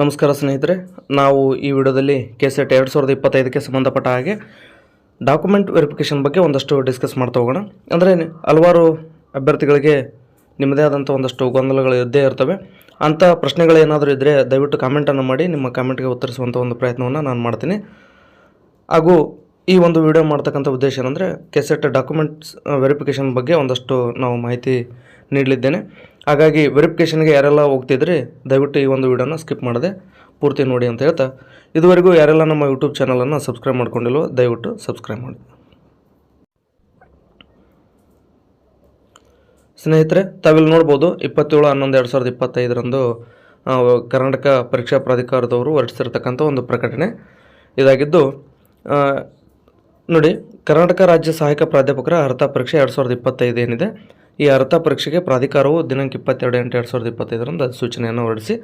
ನಮಸ್ಕಾರ ಸ್ನೇಹಿತರೆ, ನಾವು ಈ ವಿಡಿಯೋದಲ್ಲಿ ಕೆ ಸೆಟ್ ಎರಡು ಸಾವಿರದ ಇಪ್ಪತ್ತೈದಕ್ಕೆ ಸಂಬಂಧಪಟ್ಟ ಹಾಗೆ ಡಾಕ್ಯುಮೆಂಟ್ ವೆರಿಫಿಕೇಷನ್ ಬಗ್ಗೆ ಒಂದಷ್ಟು ಡಿಸ್ಕಸ್ ಮಾಡ್ತಾ ಹೋಗೋಣ. ಅಂದರೆ ಹಲವಾರು ಅಭ್ಯರ್ಥಿಗಳಿಗೆ ನಿಮ್ಮದೇ ಆದಂಥ ಒಂದಷ್ಟು ಗೊಂದಲಗಳು ಇದ್ದೇ ಇರ್ತವೆ. ಅಂಥ ಪ್ರಶ್ನೆಗಳೇನಾದರೂ ಇದ್ದರೆ ದಯವಿಟ್ಟು ಕಾಮೆಂಟನ್ನು ಮಾಡಿ, ನಿಮ್ಮ ಕಾಮೆಂಟ್ಗೆ ಉತ್ತರಿಸುವಂಥ ಒಂದು ಪ್ರಯತ್ನವನ್ನು ನಾನು ಮಾಡ್ತೀನಿ. ಹಾಗೂ ಈ ಒಂದು ವಿಡಿಯೋ ಮಾಡ್ತಕ್ಕಂಥ ಉದ್ದೇಶ ಏನಂದರೆ ಕೆಸೆಟ್ ಡಾಕ್ಯುಮೆಂಟ್ಸ್ ವೆರಿಫಿಕೇಷನ್ ಬಗ್ಗೆ ಒಂದಷ್ಟು ನಾವು ಮಾಹಿತಿ ನೀಡಲಿದ್ದೇನೆ. ಹಾಗಾಗಿ ವೆರಿಫಿಕೇಷನ್ಗೆ ಯಾರೆಲ್ಲ ಹೋಗ್ತಿದ್ರಿ, ದಯವಿಟ್ಟು ಈ ಒಂದು ವಿಡಿಯೋನ ಸ್ಕಿಪ್ ಮಾಡದೆ ಪೂರ್ತಿ ನೋಡಿ ಅಂತ ಹೇಳ್ತಾ, ಇದುವರೆಗೂ ಯಾರೆಲ್ಲ ನಮ್ಮ ಯೂಟ್ಯೂಬ್ ಚಾನಲನ್ನು ಸಬ್ಸ್ಕ್ರೈಬ್ ಮಾಡ್ಕೊಂಡಿಲ್ವೋ, ದಯವಿಟ್ಟು ಸಬ್ಸ್ಕ್ರೈಬ್ ಮಾಡಿ. ಸ್ನೇಹಿತರೆ, ತಾವಿಲ್ಲಿ ನೋಡ್ಬೋದು ಇಪ್ಪತ್ತೇಳು, ಹನ್ನೊಂದು, ಎರಡು ಸಾವಿರದ ಇಪ್ಪತ್ತೈದರಂದು ಕರ್ನಾಟಕ ಪರೀಕ್ಷಾ ಪ್ರಾಧಿಕಾರದವರು ಹೊರಡಿಸಿರ್ತಕ್ಕಂಥ ಒಂದು ಪ್ರಕಟಣೆ ಇದಾಗಿದ್ದು ನೋಡಿ, ಕರ್ನಾಟಕ ರಾಜ್ಯ ಸಹಾಯಕ ಪ್ರಾಧ್ಯಾಪಕರ ಅರ್ಹತಾ ಪರೀಕ್ಷೆ ಎರಡು ಸಾವಿರದ ಇಪ್ಪತ್ತೈದು ಏನಿದೆ? ಈ ಅರ್ಹತಾ ಪರೀಕ್ಷೆಗೆ ಪ್ರಾಧಿಕಾರವು ದಿನಾಂಕ ಇಪ್ಪತ್ತೆರಡು ಎಂಟು ಎರಡು ಸಾವಿರದ ಇಪ್ಪತ್ತೈದರಂದು ಸೂಚನೆಯನ್ನು ಹೊರಡಿಸಿ.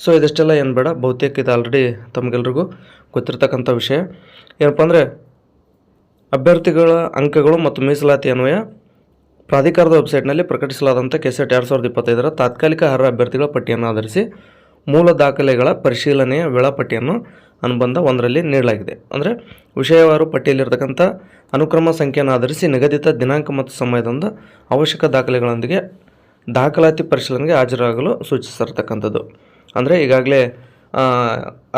ಸೊ, ಇದಿಷ್ಟೆಲ್ಲ ಏನು ಬೇಡ ಬಹುತೇಕ ಇದು ಆಲ್ರೆಡಿ ತಮಗೆಲ್ರಿಗೂ ಗೊತ್ತಿರ್ತಕ್ಕಂಥ ವಿಷಯ. ಏನಪ್ಪ ಅಂದರೆ, ಅಭ್ಯರ್ಥಿಗಳ ಅಂಕಗಳು ಮತ್ತು ಮೀಸಲಾತಿ ಅನ್ವಯ ಪ್ರಾಧಿಕಾರದ ವೆಬ್ಸೈಟ್ನಲ್ಲಿ ಪ್ರಕಟಿಸಲಾದಂಥ ಕೆಸೆಟ್ ಎರಡು ಸಾವಿರದ ಇಪ್ಪತ್ತೈದರ ತಾತ್ಕಾಲಿಕ ಅರ್ಹ ಅಭ್ಯರ್ಥಿಗಳ ಪಟ್ಟಿಯನ್ನು ಆಧರಿಸಿ ಮೂಲ ದಾಖಲೆಗಳ ಪರಿಶೀಲನೆಯ ವೇಳಾಪಟ್ಟಿಯನ್ನು ಅನುಬಂಧ ಒಂದರಲ್ಲಿ ನೀಡಲಾಗಿದೆ. ಅಂದರೆ ವಿಷಯವಾರು ಪಟ್ಟಿಯಲ್ಲಿರ್ತಕ್ಕಂಥ ಅನುಕ್ರಮ ಸಂಖ್ಯೆಯನ್ನು ಆಧರಿಸಿ ನಿಗದಿತ ದಿನಾಂಕ ಮತ್ತು ಸಮಯದಂದು ಅವಶ್ಯಕ ದಾಖಲೆಗಳೊಂದಿಗೆ ದಾಖಲಾತಿ ಪರಿಶೀಲನೆಗೆ ಹಾಜರಾಗಲು ಸೂಚಿಸಿರ್ತಕ್ಕಂಥದ್ದು ಅಂದರೆ ಈಗಾಗಲೇ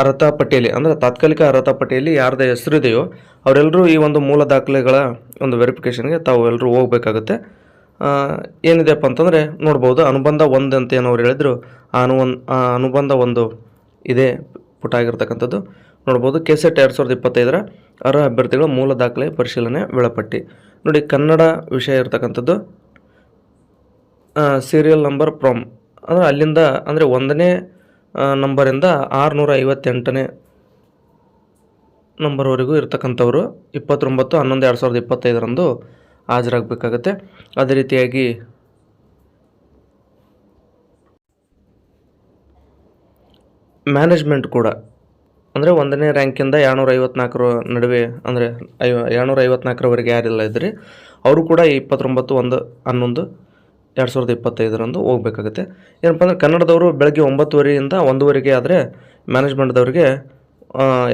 ಅರ್ಹತಾ ಪಟ್ಟಿಯಲ್ಲಿ, ಅಂದರೆ ತಾತ್ಕಾಲಿಕ ಅರ್ಹತಾ ಪಟ್ಟಿಯಲ್ಲಿ ಯಾರ್ದು ಹೆಸರಿದೆಯೋ ಅವರೆಲ್ಲರೂ ಈ ಒಂದು ಮೂಲ ದಾಖಲೆಗಳ ಒಂದು ವೆರಿಫಿಕೇಷನ್ಗೆ ತಾವು ಎಲ್ಲರೂ ಹೋಗಬೇಕಾಗುತ್ತೆ. ಏನಿದೆಪ್ಪ ಅಂತಂದರೆ ನೋಡ್ಬೋದು ಅನುಬಂಧ ಒಂದು ಅಂತ ಏನೋ ಅವ್ರು ಹೇಳಿದ್ರು ಆ ಅನುಬಂಧ ಒಂದು ಇದೆ. ಪುಟ ಆಗಿರ್ತಕ್ಕಂಥದ್ದು. ನೋಡ್ಬೋದು ಕೆಸೆಟ್ ಎರಡು ಸಾವಿರದ ಇಪ್ಪತ್ತೈದರ ಅರ್ಹ ಅಭ್ಯರ್ಥಿಗಳ ಮೂಲ ದಾಖಲೆ ಪರಿಶೀಲನೆ ವೇಳಾಪಟ್ಟಿ. ನೋಡಿ ಕನ್ನಡ ವಿಷಯ ಇರತಕ್ಕಂಥದ್ದು. ಸೀರಿಯಲ್ ನಂಬರ್ ಪ್ರೊಮ್ ಅಂದರೆ ಅಲ್ಲಿಂದ ಅಂದರೆ ಒಂದನೇ ನಂಬರಿಂದ ಆರುನೂರ ಐವತ್ತೆಂಟನೇ ನಂಬರ್ವರೆಗೂ ಇರ್ತಕ್ಕಂಥವ್ರು ಇಪ್ಪತ್ತೊಂಬತ್ತು ಹನ್ನೊಂದು ಎರಡು ಸಾವಿರದ ಇಪ್ಪತ್ತೈದರಂದು ಹಾಜರಾಗಬೇಕಾಗತ್ತೆ. ಅದೇ ರೀತಿಯಾಗಿ ಮ್ಯಾನೇಜ್ಮೆಂಟ್ ಕೂಡ. ಅಂದರೆ ಒಂದನೇ ರ್ಯಾಂಕಿಂದ ಏಳ್ನೂರ ಐವತ್ನಾಲ್ಕರ ನಡುವೆ, ಅಂದರೆ ಐವ ಏಳ್ನೂರ ಐವತ್ನಾಲ್ಕರವರೆಗೆ ಯಾರೆಲ್ಲ ಇದ್ರಿ, ಅವರು ಕೂಡ ಇಪ್ಪತ್ತೊಂಬತ್ತು ಒಂದು, ಹನ್ನೊಂದು, ಎರಡು ಸಾವಿರದ ಇಪ್ಪತ್ತೈದರಂದು ಹೋಗ್ಬೇಕಾಗುತ್ತೆ. ಏನಪ್ಪ ಅಂದರೆ ಕನ್ನಡದವರು ಬೆಳಗ್ಗೆ ಒಂಬತ್ತುವರೆಯಿಂದ ಒಂದೂವರೆಗೆ ಆದರೆ ಮ್ಯಾನೇಜ್ಮೆಂಟ್ದವ್ರಿಗೆ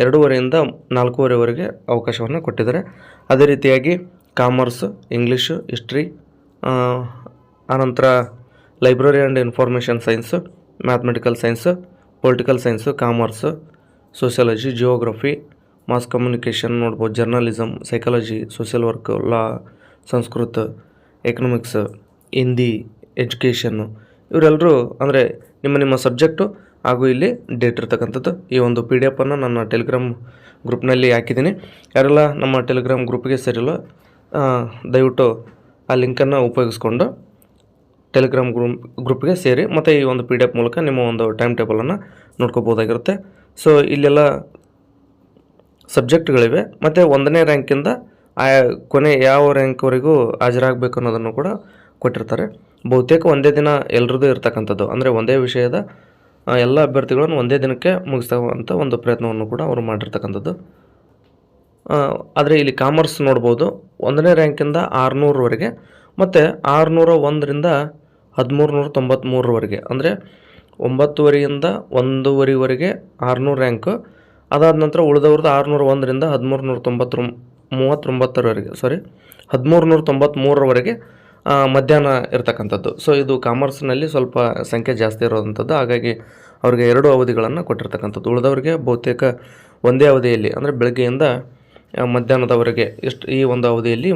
ಎರಡೂವರೆಯಿಂದ ನಾಲ್ಕೂವರೆವರೆಗೆ ಅವಕಾಶವನ್ನು ಕೊಟ್ಟಿದ್ದಾರೆ. ಅದೇ ರೀತಿಯಾಗಿ ಕಾಮರ್ಸ್ ಇಂಗ್ಲೀಷು ಹಿಸ್ಟ್ರಿ ಆನಂತರ library and information science mathematical science political science commerce sociology geography mass communication ನೋಡ್ಬೋದು journalism psychology social work law Sanskrit economics Hindi education ಇವರೆಲ್ಲರೂ ಅಂದರೆ ನಿಮ್ಮ ನಿಮ್ಮ ಸಬ್ಜೆಕ್ಟು ಹಾಗೂ ಇಲ್ಲಿ ಡೇಟ್ ಇರ್ತಕ್ಕಂಥದ್ದು ಈ ಒಂದು ಪಿ ಡಿ ಎಫನ್ನು ನನ್ನ ಟೆಲಿಗ್ರಾಮ್ ಗ್ರೂಪ್ನಲ್ಲಿ ಹಾಕಿದ್ದೀನಿ. ಯಾರೆಲ್ಲ ನಮ್ಮ ಟೆಲಿಗ್ರಾಮ್ ಗ್ರೂಪ್ಗೆ ಸೇರಿಲ್ಲ ದಯವಿಟ್ಟು ಆ ಲಿಂಕನ್ನು ಉಪಯೋಗಿಸ್ಕೊಂಡು ಟೆಲಿಗ್ರಾಮ್ ಗ್ರೂಪ್ ಗ್ರೂಪ್ಗೆ ಸೇರಿ ಮತ್ತು ಈ ಒಂದು ಪಿ ಡಿ ಎಫ್ ಮೂಲಕ ನಿಮ್ಮ ಒಂದು ಟೈಮ್ ಟೇಬಲನ್ನು ನೋಡ್ಕೋಬೋದಾಗಿರುತ್ತೆ ಸೊ ಇಲ್ಲೆಲ್ಲ ಸಬ್ಜೆಕ್ಟ್ಗಳಿವೆ ಮತ್ತು ಒಂದನೇ ರ್ಯಾಂಕಿಂದ ಆಯಾ ಕೊನೆ ಯಾವ ರ್ಯಾಂಕ್ವರೆಗೂ ಹಾಜರಾಗಬೇಕು ಅನ್ನೋದನ್ನು ಕೂಡ ಕೊಟ್ಟಿರ್ತಾರೆ. ಬಹುತೇಕ ಒಂದೇ ದಿನ ಎಲ್ರದ್ದು ಇರ್ತಕ್ಕಂಥದ್ದು. ಅಂದರೆ ಒಂದೇ ವಿಷಯದ ಎಲ್ಲ ಅಭ್ಯರ್ಥಿಗಳನ್ನು ಒಂದೇ ದಿನಕ್ಕೆ ಮುಗಿಸ್ತಕ್ಕಂಥ ಒಂದು ಪ್ರಯತ್ನವನ್ನು ಕೂಡ ಅವರು ಮಾಡಿರ್ತಕ್ಕಂಥದ್ದು. ಆದರೆ ಇಲ್ಲಿ ಕಾಮರ್ಸ್ ನೋಡ್ಬೋದು. ಒಂದನೇ ರ್ಯಾಂಕಿಂದ ಆರುನೂರವರೆಗೆ ಮತ್ತು ಆರುನೂರ ಒಂದರಿಂದ ಹದಿಮೂರು ನೂರ ತೊಂಬತ್ತ್ಮೂರರವರೆಗೆ ಅಂದರೆ ಒಂಬತ್ತುವರೆಯಿಂದ ಒಂದೂವರೆವರೆಗೆ ಆರುನೂರು ರ್ಯಾಂಕು ಅದಾದ ನಂತರ ಉಳಿದವ್ರದ್ದು ಆರುನೂರ ಒಂದರಿಂದ ಹದಿಮೂರು ನೂರ ತೊಂಬತ್ತರ, ಮೂವತ್ತೊಂಬತ್ತರವರೆಗೆ ಸಾರಿ ಹದಿಮೂರು ನೂರ ತೊಂಬತ್ತ್ಮೂರರವರೆಗೆ ಮಧ್ಯಾಹ್ನ ಇರತಕ್ಕಂಥದ್ದು. ಸೊ ಇದು ಕಾಮರ್ಸ್ನಲ್ಲಿ ಸ್ವಲ್ಪ ಸಂಖ್ಯೆ ಜಾಸ್ತಿ ಇರೋವಂಥದ್ದು. ಹಾಗಾಗಿ ಅವರಿಗೆ ಎರಡು ಅವಧಿಗಳನ್ನು ಕೊಟ್ಟಿರ್ತಕ್ಕಂಥದ್ದು. ಉಳಿದವರಿಗೆ ಬಹುತೇಕ ಒಂದೇ ಅವಧಿಯಲ್ಲಿ, ಅಂದರೆ ಬೆಳಗ್ಗೆಯಿಂದ ಮಧ್ಯಾಹ್ನದವರೆಗೆ ಎಷ್ಟು ಈ ಒಂದು ಅವಧಿಯಲ್ಲಿ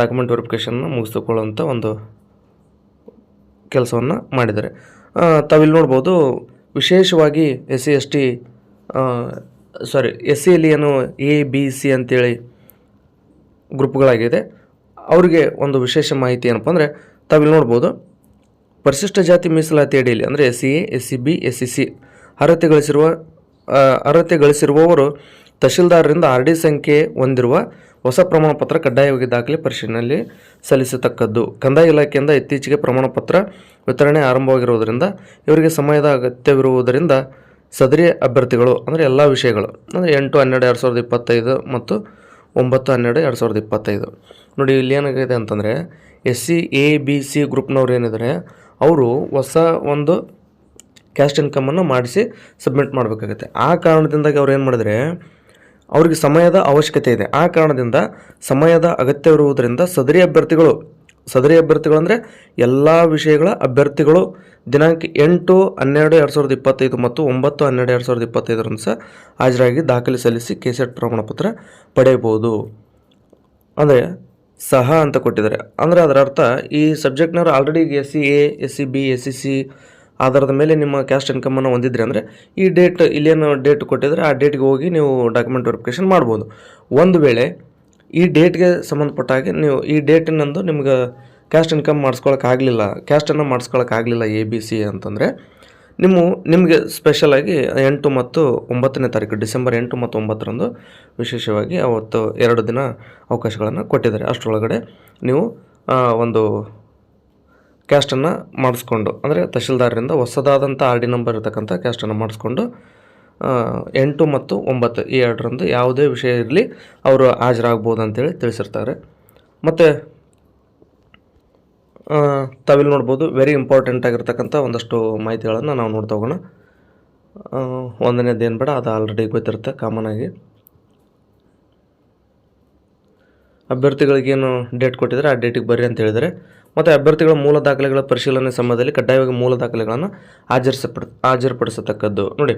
ಡಾಕ್ಯುಮೆಂಟ್ ವೆರಿಫಿಕೇಷನ್ನ ಮುಗಿಸಿಕೊಳ್ಳುವಂಥ ಒಂದು ಕೆಲಸವನ್ನು ಮಾಡಿದ್ದಾರೆ. ತಾವಿಲ್ಲಿ ನೋಡ್ಬೋದು, ವಿಶೇಷವಾಗಿ S C S T sorry S ಸಿಯಲ್ಲಿ ಏನು ಎ ಬಿ ಸಿ ಅಂತೇಳಿ ಗ್ರೂಪ್ಗಳಾಗಿದೆ. ಅವರಿಗೆ ಒಂದು ವಿಶೇಷ ಮಾಹಿತಿ ಏನಪ್ಪ ಅಂದರೆ, ತಾವಿಲ್ಲಿ ನೋಡ್ಬೋದು, ಪರಿಶಿಷ್ಟ ಜಾತಿ ಮೀಸಲಾತಿ ಅಡಿಯಲ್ಲಿ ಅಂದರೆ S C A S C B S C C ಅರ್ಹತೆ ಗಳಿಸಿರುವ ಅರ್ಹತೆ ಗಳಿಸಿರುವವರು ತಹಶೀಲ್ದಾರರಿಂದ ಆರ್ ಡಿ ಸಂಖ್ಯೆ ಹೊಂದಿರುವ ಹೊಸ ಪ್ರಮಾಣ ಪತ್ರ ಕಡ್ಡಾಯವಾಗಿ ದಾಖಲೆ ಪರಿಶೀಲನೆಯಲ್ಲಿ ಸಲ್ಲಿಸತಕ್ಕದ್ದು. ಕಂದಾಯ ಇಲಾಖೆಯಿಂದ ಇತ್ತೀಚೆಗೆ ಪ್ರಮಾಣ ಪತ್ರ ವಿತರಣೆ ಆರಂಭವಾಗಿರುವುದರಿಂದ ಇವರಿಗೆ ಸಮಯದ ಅಗತ್ಯವಿರುವುದರಿಂದ ಸದರಿ ಅಭ್ಯರ್ಥಿಗಳು ಅಂದರೆ ಎಲ್ಲ ವಿಷಯಗಳು ಅಂದರೆ ಎಂಟು, ಹನ್ನೆರಡು, ಎರಡು ಸಾವಿರದ ಇಪ್ಪತ್ತೈದು ಮತ್ತು ಒಂಬತ್ತು, ಹನ್ನೆರಡು, ಎರಡು ಸಾವಿರದ ಇಪ್ಪತ್ತೈದು. ನೋಡಿ ಇಲ್ಲಿ ಏನಾಗಿದೆ ಅಂತಂದರೆ S C, A, B, C ಗ್ರೂಪ್ನವ್ರು ಏನಿದ್ದಾರೆ ಅವರು ಹೊಸ ಒಂದು ಕ್ಯಾಸ್ಟ್ ಇನ್ಕಮನ್ನು ಮಾಡಿಸಿ ಸಬ್ಮಿಟ್ ಮಾಡಬೇಕಾಗುತ್ತೆ. ಆ ಕಾರಣದಿಂದಾಗಿ ಅವ್ರು ಏನು ಮಾಡಿದ್ರೆ ಅವ್ರಿಗೆ ಸಮಯದ ಅವಶ್ಯಕತೆ ಇದೆ. ಆ ಕಾರಣದಿಂದ ಸಮಯದ ಅಗತ್ಯವಿರುವುದರಿಂದ ಸದರಿ ಅಭ್ಯರ್ಥಿಗಳು ಸದರಿ ಅಭ್ಯರ್ಥಿಗಳು ಅಂದರೆ ಎಲ್ಲ ವಿಷಯಗಳ ಅಭ್ಯರ್ಥಿಗಳು ದಿನಾಂಕ ಎಂಟು, ಹನ್ನೆರಡು, ಎರಡು ಸಾವಿರದ ಇಪ್ಪತ್ತೈದು ಮತ್ತು ಒಂಬತ್ತು, ಹನ್ನೆರಡು, ಎರಡು ಸಾವಿರದ ಇಪ್ಪತ್ತೈದರಂದು ಸಹ ಹಾಜರಾಗಿ ದಾಖಲೆ ಸಲ್ಲಿಸಿ ಕೆಸೆಟ್ ಪ್ರಮಾಣಪತ್ರ ಪಡೆಯಬಹುದು. ಅಂದರೆ ಸಹ ಅಂತ ಕೊಟ್ಟಿದ್ದಾರೆ. ಅಂದರೆ ಅದರ ಅರ್ಥ ಈ ಸಬ್ಜೆಕ್ಟ್ನವರು already S C A S C B S C C ಆಧಾರದ ಮೇಲೆ ನಿಮ್ಮ ಕ್ಯಾಸ್ಟ್ ಇನ್ಕಮನ್ನು ಹೊಂದಿದ್ರಿ ಅಂದರೆ ಈ ಡೇಟ್ ಇಲ್ಲೇನು ಡೇಟ್ ಕೊಟ್ಟಿದ್ರೆ ಆ ಡೇಟ್ಗೆ ಹೋಗಿ ನೀವು ಡಾಕ್ಯುಮೆಂಟ್ ವೆರಿಫಿಕೇಶನ್ ಮಾಡ್ಬೋದು. ಒಂದು ವೇಳೆ ಈ ಡೇಟ್ಗೆ ಸಂಬಂಧಪಟ್ಟ ಹಾಗೆ ನೀವು ಈ ಡೇಟಿನಂದು ನಿಮ್ಗೆ ಕ್ಯಾಸ್ಟ್ ಇನ್ಕಮ್ ಮಾಡಿಸ್ಕೊಳಕ್ಕಾಗಲಿಲ್ಲ ಕ್ಯಾಸ್ಟನ್ನು ಮಾಡಿಸ್ಕೊಳಕ್ಕಾಗಲಿಲ್ಲ ಎ ಬಿ ಸಿ ಅಂತಂದರೆ ನಿಮ್ಮ, ನಿಮಗೆ ಸ್ಪೆಷಲಾಗಿ ಎಂಟು ಮತ್ತು ಒಂಬತ್ತನೇ ತಾರೀಕು, ಡಿಸೆಂಬರ್ ಎಂಟು ಮತ್ತು ಒಂಬತ್ತರಂದು ವಿಶೇಷವಾಗಿ ಅವತ್ತು ಎರಡು ದಿನ ಅವಕಾಶಗಳನ್ನು ಕೊಟ್ಟಿದ್ದಾರೆ. ಅಷ್ಟರೊಳಗಡೆ ನೀವು ಒಂದು ಕ್ಯಾಸ್ಟನ್ನು ಮಾಡಿಸ್ಕೊಂಡು, ಅಂದರೆ ತಹಶೀಲ್ದಾರರಿಂದ ಹೊಸದಾದಂಥ ಆರ್ ಡಿ ನಂಬರ್ ಇರತಕ್ಕಂಥ ಕ್ಯಾಸ್ಟನ್ನು ಮಾಡಿಸ್ಕೊಂಡು ಎಂಟು ಮತ್ತು ಒಂಬತ್ತು ಈ ಎರಡರಂದು ಯಾವುದೇ ವಿಷಯ ಇರಲಿ ಅವರು ಹಾಜರಾಗ್ಬೋದು ಅಂತೇಳಿ ತಿಳಿಸಿರ್ತಾರೆ. ಮತ್ತು ತಾವಿಲ್ಲಿ ನೋಡ್ಬೋದು ವೆರಿ ಇಂಪಾರ್ಟೆಂಟ್ ಆಗಿರ್ತಕ್ಕಂಥ ಒಂದಷ್ಟು ಮಾಹಿತಿಗಳನ್ನು ನಾವು ನೋಡ್ತಾ ಹೋಗೋಣ. ಒಂದನೇದು ಏನು ಬೇಡ, ಅದು ಆಲ್ರೆಡಿ ಗೊತ್ತಿರುತ್ತೆ ಕಾಮನ್ ಆಗಿ. ಅಭ್ಯರ್ಥಿಗಳಿಗೇನು ಡೇಟ್ ಕೊಟ್ಟಿದ್ದಾರೆ ಆ ಡೇಟಿಗೆ ಬರ್ರಿ ಅಂತ ಹೇಳಿದರೆ ಮತ್ತು ಅಭ್ಯರ್ಥಿಗಳ ಮೂಲ ದಾಖಲೆಗಳ ಪರಿಶೀಲನೆ ಸಮಯದಲ್ಲಿ ಕಡ್ಡಾಯವಾಗಿ ಮೂಲ ದಾಖಲೆಗಳನ್ನು ಹಾಜರಿಸಪಡ, ಹಾಜರುಪಡಿಸತಕ್ಕದ್ದು. ನೋಡಿ,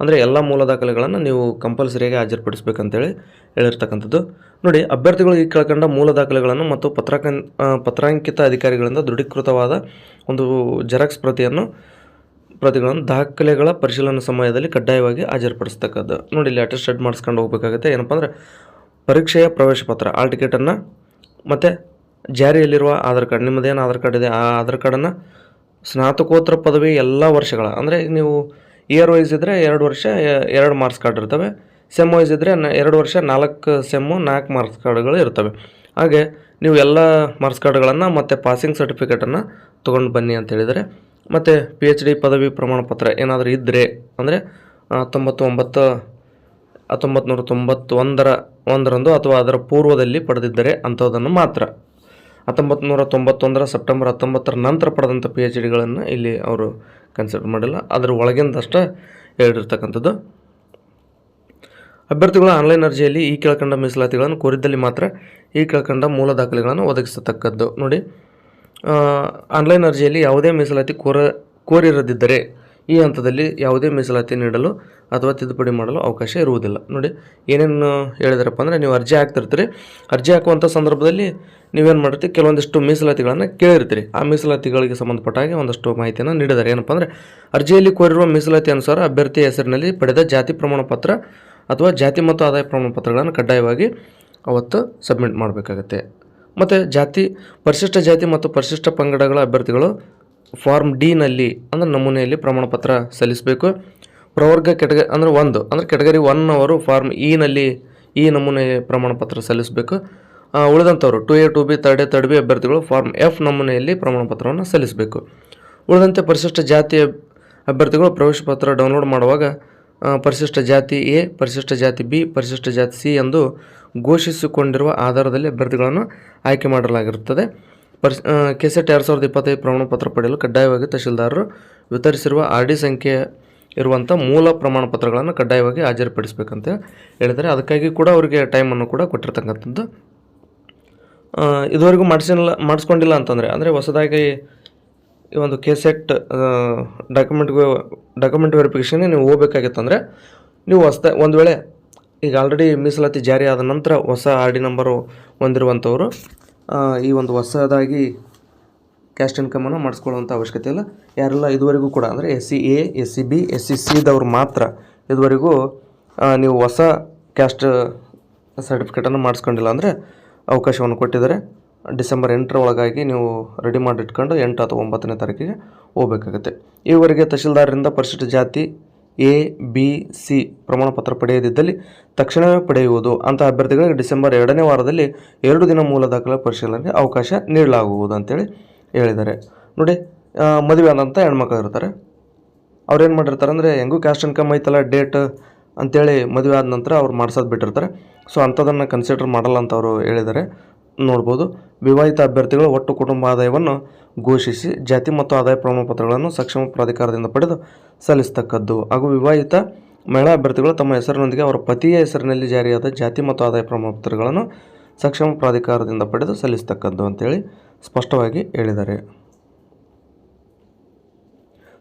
ಅಂದರೆ ಎಲ್ಲ ಮೂಲ ದಾಖಲೆಗಳನ್ನು ನೀವು ಕಂಪಲ್ಸರಿಯಾಗಿ ಹಾಜರುಪಡಿಸ್ಬೇಕಂತೇಳಿ ಹೇಳಿರ್ತಕ್ಕಂಥದ್ದು. ನೋಡಿ, ಅಭ್ಯರ್ಥಿಗಳು ಈ ಕೆಳಕಂಡ ಮೂಲ ದಾಖಲೆಗಳನ್ನು ಮತ್ತು ಪತ್ರಾಂಕ ಪತ್ರಾಂಕಿತ ಅಧಿಕಾರಿಗಳಿಂದ ದೃಢೀಕೃತವಾದ ಒಂದು ಜೆರಾಕ್ಸ್ ಪ್ರತಿಯನ್ನು, ಪ್ರತಿಗಳನ್ನು ದಾಖಲೆಗಳ ಪರಿಶೀಲನೆ ಸಮಯದಲ್ಲಿ ಕಡ್ಡಾಯವಾಗಿ ಹಾಜರುಪಡಿಸ್ತಕ್ಕದ್ದು. ನೋಡಿ, ಇಲ್ಲಿ ಅಟೆಸ್ಟೆಡ್ ಮಾಡಿಸ್ಕೊಂಡು ಹೋಗಬೇಕಾಗುತ್ತೆ. ಏನಪ್ಪ ಅಂದರೆ ಪರೀಕ್ಷೆಯ ಪ್ರವೇಶ ಪತ್ರ, ಆಲ್ ಟಿಕೆಟನ್ನು, ಮತ್ತು ಜಾರಿಯಲ್ಲಿರುವ ಆಧಾರ್ ಕಾರ್ಡ್ ನಿಮ್ಮದೇನು ಆಧಾರ್ ಕಾರ್ಡ್ ಇದೆ, ಆ ಆಧಾರ್ ಕಾರ್ಡನ್ನು ಸ್ನಾತಕೋತ್ತರ ಪದವಿ ಎಲ್ಲ ವರ್ಷಗಳ, ಅಂದರೆ ನೀವು ಇಯರ್ ವೈಸ್ ಇದ್ದರೆ ಎರಡು ವರ್ಷ, ಎರಡು ಮಾರ್ಕ್ಸ್ ಕಾರ್ಡ್ ಇರ್ತವೆ. ಸೆಮ್ ವೈಸ್ ಇದ್ದರೆ ಎರಡು ವರ್ಷ ನಾಲ್ಕು ಸೆಮ್ಮು ನಾಲ್ಕು ಮಾರ್ಕ್ಸ್ ಕಾರ್ಡ್ಗಳು ಇರ್ತವೆ. ಹಾಗೆ ನೀವು ಎಲ್ಲ ಮಾರ್ಕ್ಸ್ ಕಾರ್ಡ್ಗಳನ್ನು ಮತ್ತು ಪಾಸಿಂಗ್ ಸರ್ಟಿಫಿಕೇಟನ್ನು ತೊಗೊಂಡು ಬನ್ನಿ ಅಂತ ಹೇಳಿದರೆ, ಮತ್ತು ಪಿ ಎಚ್ ಡಿ ಪದವಿ ಪ್ರಮಾಣಪತ್ರ ಏನಾದರೂ ಇದ್ದರೆ ಅಂದರೆ ಹತ್ತೊಂಬತ್ತು ಒಂಬತ್ತು ಹತ್ತೊಂಬತ್ತು ನೂರ ತೊಂಬತ್ತೊಂದರ ಒಂದರಂದು ಅಥವಾ ಅದರ ಪೂರ್ವದಲ್ಲಿ ಪಡೆದಿದ್ದರೆ ಅಂಥದ್ದನ್ನು ಮಾತ್ರ. ಹತ್ತೊಂಬತ್ತು ನೂರ ತೊಂಬತ್ತೊಂದರ ಸೆಪ್ಟೆಂಬರ್ ಹತ್ತೊಂಬತ್ತರ ನಂತರ ಪಡೆದಂಥ ಪಿ ಎಚ್ ಡಿಗಳನ್ನು ಇಲ್ಲಿ ಅವರು ಕನ್ಸಿಡರ್ ಮಾಡಿಲ್ಲ. ಅದರ ಒಳಗಿಂದಷ್ಟೇ ಹೇಳಿರ್ತಕ್ಕಂಥದ್ದು. ಅಭ್ಯರ್ಥಿಗಳು ಆನ್ಲೈನ್ ಅರ್ಜಿಯಲ್ಲಿ ಈ ಕೆಳಕಂಡ ಮೀಸಲಾತಿಗಳನ್ನು ಕೋರಿದ್ದಲ್ಲಿ ಮಾತ್ರ ಈ ಕೆಳಕಂಡ ಮೂಲ ದಾಖಲೆಗಳನ್ನು ಒದಗಿಸತಕ್ಕದ್ದು. ನೋಡಿ ಆನ್ಲೈನ್ ಅರ್ಜಿಯಲ್ಲಿ ಯಾವುದೇ ಮೀಸಲಾತಿ ಕೋರ, ಕೋರಿರದಿದ್ದರೆ ಈ ಹಂತದಲ್ಲಿ ಯಾವುದೇ ಮೀಸಲಾತಿ ನೀಡಲು ಅಥವಾ ತಿದ್ದುಪಡಿ ಮಾಡಲು ಅವಕಾಶ ಇರುವುದಿಲ್ಲ. ನೋಡಿ, ಏನೇನು ಹೇಳಿದಾರಪ್ಪ ಅಂದರೆ ನೀವು ಅರ್ಜಿ ಹಾಕ್ತಿರ್ತೀರಿ. ಅರ್ಜಿ ಹಾಕುವಂಥ ಸಂದರ್ಭದಲ್ಲಿ ನೀವೇನು ಮಾಡಿರ್ತೀರಿ? ಕೆಲವೊಂದಿಷ್ಟು ಮೀಸಲಾತಿಗಳನ್ನು ಕೇಳಿರ್ತೀರಿ. ಆ ಮೀಸಲಾತಿಗಳಿಗೆ ಸಂಬಂಧಪಟ್ಟ ಹಾಗೆ ಒಂದಷ್ಟು ಮಾಹಿತಿಯನ್ನು ನೀಡಿದ್ದಾರೆ ಏನಪ್ಪ ಅಂದರೆ, ಅರ್ಜಿಯಲ್ಲಿ ಕೋರಿರುವ ಮೀಸಲಾತಿ ಅನುಸಾರ ಅಭ್ಯರ್ಥಿಯ ಹೆಸರಿನಲ್ಲಿ ಪಡೆದ ಜಾತಿ ಪ್ರಮಾಣ ಪತ್ರ ಅಥವಾ ಜಾತಿ ಮತ್ತು ಆದಾಯ ಪ್ರಮಾಣ ಪತ್ರಗಳನ್ನು ಕಡ್ಡಾಯವಾಗಿ ಅವತ್ತು ಸಬ್ಮಿಟ್ ಮಾಡಬೇಕಾಗತ್ತೆ. ಮತ್ತು ಜಾತಿ, ಪರಿಶಿಷ್ಟ ಜಾತಿ ಮತ್ತು ಪರಿಶಿಷ್ಟ ಪಂಗಡಗಳ ಅಭ್ಯರ್ಥಿಗಳು ಫಾರ್ಮ್ ಡಿನಲ್ಲಿ ಅಂದರೆ ನಮೂನೆಯಲ್ಲಿ ಪ್ರಮಾಣ ಪತ್ರ ಸಲ್ಲಿಸಬೇಕು. ಪ್ರವರ್ಗ ಕೆಟಗ, ಅಂದರೆ ಒಂದು, ಅಂದರೆ ಕೆಟಗರಿ ಒನ್ ಅವರು ಫಾರ್ಮ್ ಇನಲ್ಲಿ ಈ ನಮೂನೆ ಪ್ರಮಾಣ ಪತ್ರ ಸಲ್ಲಿಸಬೇಕು ಉಳಿದಂಥವರು two A two B third A third B ಅಭ್ಯರ್ಥಿಗಳು ಫಾರ್ಮ್ ಎಫ್ ನಮೂನೆಯಲ್ಲಿ ಪ್ರಮಾಣ ಪತ್ರವನ್ನು ಸಲ್ಲಿಸಬೇಕು. ಉಳಿದಂತೆ ಪರಿಶಿಷ್ಟ ಜಾತಿ ಅಭ್ಯರ್ಥಿಗಳು ಪ್ರವೇಶ ಪತ್ರ ಡೌನ್ಲೋಡ್ ಮಾಡುವಾಗ ಪರಿಶಿಷ್ಟ ಜಾತಿ ಎ ಪರಿಶಿಷ್ಟ ಜಾತಿ ಬಿ ಪರಿಶಿಷ್ಟ ಜಾತಿ ಸಿ ಎಂದು ಘೋಷಿಸಿಕೊಂಡಿರುವ ಆಧಾರದಲ್ಲಿ ಅಭ್ಯರ್ಥಿಗಳನ್ನು ಆಯ್ಕೆ ಮಾಡಲಾಗಿರುತ್ತದೆ. ಪರಿಸ್ ಕೆಸೆಟ್ ಎರಡು ಸಾವಿರದ ಇಪ್ಪತ್ತೈದು ಪ್ರಮಾಣಪತ್ರ ಪಡೆಯಲು ಕಡ್ಡಾಯವಾಗಿ ತಹಶೀಲ್ದಾರರು ವಿತರಿಸಿರುವ ಆರ್ ಡಿ ಸಂಖ್ಯೆ ಇರುವಂಥ ಮೂಲ ಪ್ರಮಾಣ ಪತ್ರಗಳನ್ನು ಕಡ್ಡಾಯವಾಗಿ ಹಾಜರುಪಡಿಸಬೇಕಂತ ಹೇಳಿದ್ದಾರೆ. ಅದಕ್ಕಾಗಿ ಕೂಡ ಅವರಿಗೆ ಟೈಮನ್ನು ಕೂಡ ಕೊಟ್ಟಿರ್ತಕ್ಕಂಥದ್ದು. ಇದುವರೆಗೂ ಮಾಡಿಸಿಲ್ಲ ಮಾಡಿಸ್ಕೊಂಡಿಲ್ಲ ಅಂತಂದರೆ, ಅಂದರೆ ಹೊಸದಾಗಿ ಈ ಒಂದು ಕೆಸೆಟ್ ಡಾಕ್ಯುಮೆಂಟ್ ಡಾಕ್ಯುಮೆಂಟ್ ವೆರಿಫಿಕೇಷನ್ಗೆ ನೀವು ಹೋಗಬೇಕಾಗಿತ್ತಂದರೆ ನೀವು ಹೊಸ್ದ ಒಂದು ವೇಳೆ ಈಗ ಆಲ್ರೆಡಿ ಮೀಸಲಾತಿ ಜಾರಿ ಆದ ನಂತರ ಹೊಸ ಆರ್ ಡಿ ನಂಬರು ಹೊಂದಿರುವಂಥವರು ಈ ಒಂದು ಹೊಸದಾಗಿ ಕ್ಯಾಸ್ಟ್ ಇನ್ಕಮನ್ನು ಮಾಡಿಸ್ಕೊಳ್ಳುವಂಥ ಅವಶ್ಯಕತೆ ಇಲ್ಲ. ಯಾರೆಲ್ಲ ಇದುವರೆಗೂ ಕೂಡ ಅಂದರೆ S C A S C B S C ಸಿದವ್ರು ಮಾತ್ರ ಇದುವರೆಗೂ ನೀವು ಹೊಸ ಕ್ಯಾಸ್ಟ್ ಸರ್ಟಿಫಿಕೇಟನ್ನು ಮಾಡಿಸ್ಕೊಂಡಿಲ್ಲ ಅಂದರೆ ಅವಕಾಶವನ್ನು ಕೊಟ್ಟಿದ್ದಾರೆ. ಡಿಸೆಂಬರ್ ಎಂಟರ ಒಳಗಾಗಿ ನೀವು ರೆಡಿ ಮಾಡಿಟ್ಕೊಂಡು ಎಂಟು ಅಥವಾ ಒಂಬತ್ತನೇ ತಾರೀಕಿಗೆ ಹೋಗಬೇಕಾಗುತ್ತೆ. ಈವರೆಗೆ ತಹಶೀಲ್ದಾರರಿಂದ ಪರಿಶಿಷ್ಟ ಜಾತಿ ಎ, ಬಿ, ಸಿ ಪ್ರಮಾಣಪತ್ರ ಪಡೆಯದಿದ್ದಲ್ಲಿ ತಕ್ಷಣವೇ ಪಡೆಯುವುದು. ಅಂತ ಅಭ್ಯರ್ಥಿಗಳಿಗೆ ಡಿಸೆಂಬರ್ ಎರಡನೇ ವಾರದಲ್ಲಿ ಎರಡು ದಿನ ಮೂಲ ದಾಖಲೆ ಪರಿಶೀಲನೆಗೆ ಅವಕಾಶ ನೀಡಲಾಗುವುದು ಅಂತೇಳಿ ಹೇಳಿದ್ದಾರೆ. ನೋಡಿ ಮದುವೆ ಆದಂಥ ಹೆಣ್ಮಕ್ಳು ಇರ್ತಾರೆ. ಅವ್ರೇನು ಮಾಡಿರ್ತಾರೆ ಅಂದರೆ, ಹೆಂಗೂ ಕ್ಯಾಸ್ಟ್ ಇನ್ಕಮ್ ಐತಲ್ಲ ಡೇಟ್ ಅಂತೇಳಿ ಮದುವೆ ಆದ ನಂತರ ಅವ್ರು ಮಾಡ್ಸೋದು ಬಿಟ್ಟಿರ್ತಾರೆ. ಸೊ ಅಂಥದನ್ನು ಕನ್ಸಿಡರ್ ಮಾಡಲ್ಲ ಅಂತ ಅವರು ಹೇಳಿದ್ದಾರೆ. ನೋಡ್ಬೋದು. ವಿವಾಹಿತ ಅಭ್ಯರ್ಥಿಗಳು ಒಟ್ಟು ಕುಟುಂಬ ಆದಾಯವನ್ನು ಘೋಷಿಸಿ ಜಾತಿ ಮತ್ತು ಆದಾಯ ಪ್ರಮಾಣಪತ್ರಗಳನ್ನು ಸಕ್ಷಮ ಪ್ರಾಧಿಕಾರದಿಂದ ಪಡೆದು ಸಲ್ಲಿಸತಕ್ಕದ್ದು. ಹಾಗೂ ವಿವಾಹಿತ ಮಹಿಳಾ ಅಭ್ಯರ್ಥಿಗಳು ತಮ್ಮ ಹೆಸರಿನೊಂದಿಗೆ ಅವರ ಪತಿಯ ಹೆಸರಿನಲ್ಲಿ ಜಾರಿಯಾದ ಜಾತಿ ಮತ್ತು ಆದಾಯ ಪ್ರಮಾಣಪತ್ರಗಳನ್ನು ಸಕ್ಷಮ ಪ್ರಾಧಿಕಾರದಿಂದ ಪಡೆದು ಸಲ್ಲಿಸತಕ್ಕದ್ದು ಅಂತೇಳಿ ಸ್ಪಷ್ಟವಾಗಿ ಹೇಳಿದ್ದಾರೆ.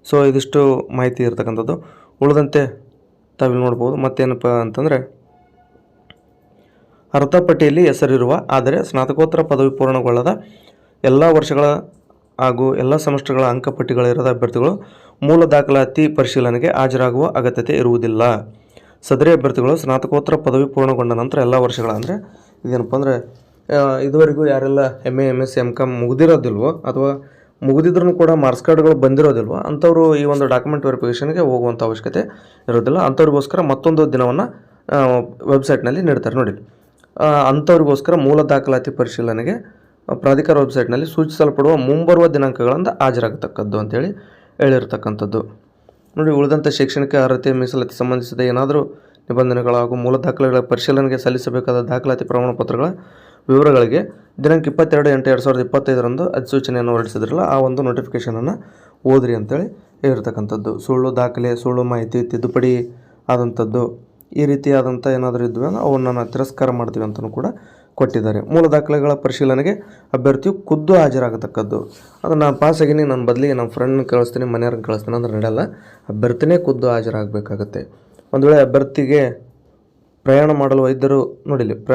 ಸೊ, ಇದಿಷ್ಟು ಮಾಹಿತಿ ಇರತಕ್ಕಂಥದ್ದು. ಉಳಿದಂತೆ ತಾವಿಲ್ಲಿ ನೋಡ್ಬೋದು. ಮತ್ತೇನಪ್ಪ ಅಂತಂದರೆ ಅರ್ಧ ಪಟ್ಟಿಯಲ್ಲಿ ಹೆಸರಿರುವ, ಆದರೆ ಸ್ನಾತಕೋತ್ತರ ಪದವಿ ಪೂರ್ಣಗೊಳ್ಳದ ಎಲ್ಲ ವರ್ಷಗಳ ಹಾಗೂ ಎಲ್ಲ ಸೆಮಿಸ್ಟರ್ಗಳ ಅಂಕಪಟ್ಟಿಗಳಿರದ ಅಭ್ಯರ್ಥಿಗಳು ಮೂಲ ದಾಖಲಾತಿ ಪರಿಶೀಲನೆಗೆ ಹಾಜರಾಗುವ ಅಗತ್ಯತೆ ಇರುವುದಿಲ್ಲ. ಸದರಿ ಅಭ್ಯರ್ಥಿಗಳು ಸ್ನಾತಕೋತ್ತರ ಪದವಿ ಪೂರ್ಣಗೊಂಡ ನಂತರ ಎಲ್ಲ ವರ್ಷಗಳ, ಅಂದರೆ ಇದೇನಪ್ಪ ಅಂದರೆ ಇದುವರೆಗೂ ಯಾರೆಲ್ಲ M A M S M com ಮುಗಿದಿರೋದಿಲ್ವೋ, ಅಥವಾ ಮುಗಿದಿದ್ರೂ ಕೂಡ ಮಾರ್ಕ್ಸ್ ಕಾರ್ಡ್ಗಳು ಬಂದಿರೋದಿಲ್ವೋ, ಅಂಥವರು ಈ ಒಂದು ಡಾಕ್ಯುಮೆಂಟ್ ವೆರಿಫಿಕೇಷನ್ಗೆ ಹೋಗುವಂಥ ಅವಶ್ಯಕತೆ ಇರೋದಿಲ್ಲ ಅಂಥವ್ರಿಗೋಸ್ಕರ ಮತ್ತೊಂದು ದಿನವನ್ನು ವೆಬ್ಸೈಟ್ನಲ್ಲಿ ನೀಡ್ತಾರೆ ನೋಡಿ. ಅಂಥವ್ರಿಗೋಸ್ಕರ ಮೂಲ ದಾಖಲಾತಿ ಪರಿಶೀಲನೆಗೆ ಪ್ರಾಧಿಕಾರ ವೆಬ್ಸೈಟ್ನಲ್ಲಿ ಸೂಚಿಸಲ್ಪಡುವ ಮುಂಬರುವ ದಿನಾಂಕಗಳಿಂದ ಹಾಜರಾಗತಕ್ಕದ್ದು ಅಂತೇಳಿ ಹೇಳಿರ್ತಕ್ಕಂಥದ್ದು. ನೋಡಿ ಉಳಿದಂಥ ಶೈಕ್ಷಣಿಕ ಅರ್ಹತೆ, ಮೀಸಲಾತಿ ಸಂಬಂಧಿಸಿದ ಏನಾದರೂ ನಿಬಂಧನೆಗಳು ಹಾಗೂ ಮೂಲ ದಾಖಲೆಗಳ ಪರಿಶೀಲನೆಗೆ ಸಲ್ಲಿಸಬೇಕಾದ ದಾಖಲಾತಿ ಪ್ರಮಾಣ ಪತ್ರಗಳ ವಿವರಗಳಿಗೆ ದಿನಾಂಕ ಇಪ್ಪತ್ತೆರಡು ಎಂಟು ಎರಡು ಸಾವಿರದ ಇಪ್ಪತ್ತೈದರಂದು ಅಧಿಸೂಚನೆಯನ್ನು ಹೊರಡಿಸಿದ್ರಲ್ಲ, ಆ ಒಂದು ನೋಟಿಫಿಕೇಷನನ್ನು ಓದ್ರಿ ಅಂತೇಳಿ ಹೇಳಿರ್ತಕ್ಕಂಥದ್ದು. ಸುಳ್ಳು ದಾಖಲೆ, ಸುಳ್ಳು ಮಾಹಿತಿ, ತಿದ್ದುಪಡಿ ಆದಂಥದ್ದು. ಈ ರೀತಿಯಾದಂಥ ಏನಾದರೂ ಇದ್ವಿ ಅವನ್ನ ನಾವು ತಿರಸ್ಕಾರ ಮಾಡ್ತೀವಿ ಅಂತಲೂ ಕೂಡ ಕೊಟ್ಟಿದ್ದಾರೆ. ಮೂಲ ದಾಖಲೆಗಳ ಪರಿಶೀಲನೆಗೆ ಅಭ್ಯರ್ಥಿಯು ಖುದ್ದು ಹಾಜರಾಗತಕ್ಕದ್ದು. ಅದು ನಾನು ಪಾಸಾಗಿನಿ ನನ್ನ ಬದಲಿಗೆ ನಮ್ಮ ಫ್ರೆಂಡ್ ಕಳಿಸ್ತೀನಿ, ಮನೆಯವ್ರನ್ನ ಕಳಿಸ್ತೀನಿ ಅಂದ್ರೆ ನಡೆಯಲ್ಲ. ಅಭ್ಯರ್ಥಿನೇ ಖುದ್ದು ಹಾಜರಾಗಬೇಕಾಗತ್ತೆ. ಒಂದು ವೇಳೆ ಅಭ್ಯರ್ಥಿಗೆ ಪ್ರಯಾಣ ಮಾಡಲು ವೈದ್ಯರು ನೋಡಿಲಿ, ಪ್ರ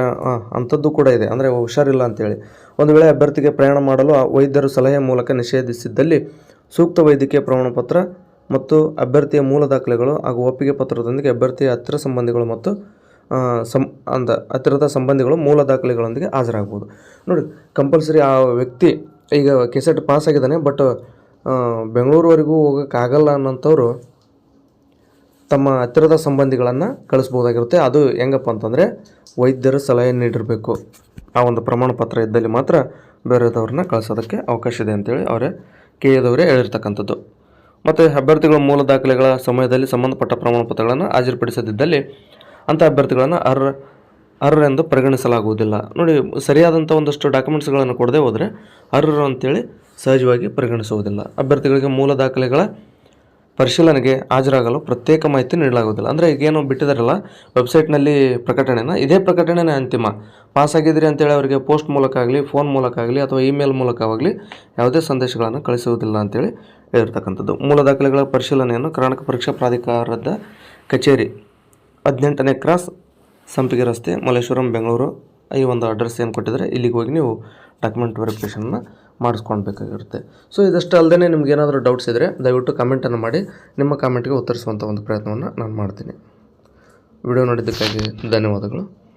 ಅಂಥದ್ದು ಕೂಡ ಇದೆ. ಅಂದರೆ ಹುಷಾರಿಲ್ಲ ಅಂತೇಳಿ. ಒಂದು ವೇಳೆ ಅಭ್ಯರ್ಥಿಗೆ ಪ್ರಯಾಣ ಮಾಡಲು ವೈದ್ಯರು ಸಲಹೆ ಮೂಲಕ ನಿಷೇಧಿಸಿದ್ದಲ್ಲಿ ಸೂಕ್ತ ವೈದ್ಯಕೀಯ ಪ್ರಮಾಣಪತ್ರ ಮತ್ತು ಅಭ್ಯರ್ಥಿಯ ಮೂಲ ದಾಖಲೆಗಳು ಹಾಗೂ ಒಪ್ಪಿಗೆ ಪತ್ರದೊಂದಿಗೆ ಅಭ್ಯರ್ಥಿಯ ಹತ್ತಿರ ಸಂಬಂಧಿಗಳು ಮತ್ತು ಸಂ, ಅಂದ, ಹತ್ತಿರದ ಸಂಬಂಧಿಗಳು ಮೂಲ ದಾಖಲೆಗಳೊಂದಿಗೆ ಹಾಜರಾಗ್ಬೋದು ನೋಡಿ ಕಂಪಲ್ಸರಿ ಆ ವ್ಯಕ್ತಿ ಈಗ ಕೆಸೆಟ್ ಪಾಸ್ ಆಗಿದ್ದಾನೆ ಬಟ್ ಬೆಂಗಳೂರುವರೆಗೂ ಹೋಗೋಕ್ಕಾಗಲ್ಲ ಅನ್ನೋಂಥವ್ರು ತಮ್ಮ ಹತ್ತಿರದ ಸಂಬಂಧಿಗಳನ್ನು ಕಳಿಸ್ಬೋದಾಗಿರುತ್ತೆ ಅದು ಹೆಂಗಪ್ಪ ಅಂತಂದರೆ ವೈದ್ಯರ ಸಲಹೆ ನೀಡಿರಬೇಕು. ಆ ಒಂದು ಪ್ರಮಾಣ ಪತ್ರ ಇದ್ದಲ್ಲಿ ಮಾತ್ರ ಬೇರೆದವ್ರನ್ನ ಕಳಿಸೋದಕ್ಕೆ ಅವಕಾಶ ಇದೆ ಅಂತೇಳಿ ಅವರೇ, ಕೆ ಎದವರೇ ಹೇಳಿರ್ತಕ್ಕಂಥದ್ದು. ಮತ್ತು ಅಭ್ಯರ್ಥಿಗಳ ಮೂಲ ದಾಖಲೆಗಳ ಸಮಯದಲ್ಲಿ ಸಂಬಂಧಪಟ್ಟ ಪ್ರಮಾಣ ಪತ್ರಗಳನ್ನು ಹಾಜರುಪಡಿಸದಿದ್ದಲ್ಲಿ ಅಂಥ ಅಭ್ಯರ್ಥಿಗಳನ್ನು ಅರ್ಹ, ಅರ್ಹರೆಂದು ಪರಿಗಣಿಸಲಾಗುವುದಿಲ್ಲ. ನೋಡಿ, ಸರಿಯಾದಂಥ ಒಂದಷ್ಟು ಡಾಕ್ಯುಮೆಂಟ್ಸ್ಗಳನ್ನು ಕೊಡದೆ ಹೋದರೆ ಅರ್ಹರು ಅಂತೇಳಿ ಸಹಜವಾಗಿ ಪರಿಗಣಿಸುವುದಿಲ್ಲ. ಅಭ್ಯರ್ಥಿಗಳಿಗೆ ಮೂಲ ದಾಖಲೆಗಳ ಪರಿಶೀಲನೆಗೆ ಹಾಜರಾಗಲು ಪ್ರತ್ಯೇಕ ಮಾಹಿತಿ ನೀಡಲಾಗುವುದಿಲ್ಲ. ಅಂದರೆ ಈಗೇನು ಬಿಟ್ಟಿದಾರಲ್ಲ ವೆಬ್ಸೈಟ್ನಲ್ಲಿ ಪ್ರಕಟಣೆನ? ಇದೇ ಪ್ರಕಟಣೆನೇ ಅಂತಿಮ. ಪಾಸ್ ಆಗಿದ್ದೀರಿ ಅಂತೇಳಿ ಅವರಿಗೆ ಪೋಸ್ಟ್ ಮೂಲಕ ಆಗಲಿ, ಫೋನ್ ಮೂಲಕ ಆಗಲಿ, ಅಥವಾ ಇಮೇಲ್ ಮೂಲಕವಾಗಲಿ ಯಾವುದೇ ಸಂದೇಶಗಳನ್ನು ಕಳಿಸುವುದಿಲ್ಲ ಅಂತೇಳಿ ಹೇಳಿರ್ತಕ್ಕಂಥದ್ದು. ಮೂಲ ದಾಖಲೆಗಳ ಪರಿಶೀಲನೆಯನ್ನು ಕರ್ನಾಟಕ ಪರೀಕ್ಷಾ ಪ್ರಾಧಿಕಾರದ ಕಚೇರಿ ಹದಿನೆಂಟನೇ ಕ್ರಾಸ್ ಸಂಪಿಗೆ ರಸ್ತೆ, ಮಲ್ಲೇಶ್ವರಂ, ಬೆಂಗಳೂರು ಈ ಒಂದು ಅಡ್ರೆಸ್ ಏನು ಕೊಟ್ಟಿದ್ದಾರೆ, ಇಲ್ಲಿಗೆ ಹೋಗಿ ನೀವು ಡಾಕ್ಯುಮೆಂಟ್ ವೆರಿಫಿಕೇಷನ್ನ ಮಾಡಿಸ್ಕೊಳ್ಬೇಕಾಗಿರುತ್ತೆ. ಸೊ ಇದಷ್ಟು ಅಲ್ಲದೆ ನಿಮ್ಗೆ ಏನಾದರೂ ಡೌಟ್ಸ್ ಇದ್ದರೆ ದಯವಿಟ್ಟು ಕಮೆಂಟನ್ನು ಮಾಡಿ. ನಿಮ್ಮ ಕಮೆಂಟ್ಗೆ ಉತ್ತರಿಸುವಂಥ ಒಂದು ಪ್ರಯತ್ನವನ್ನು ನಾನು ಮಾಡ್ತೀನಿ. ವಿಡಿಯೋ ನೋಡಿದ್ದಕ್ಕಾಗಿ ಧನ್ಯವಾದಗಳು.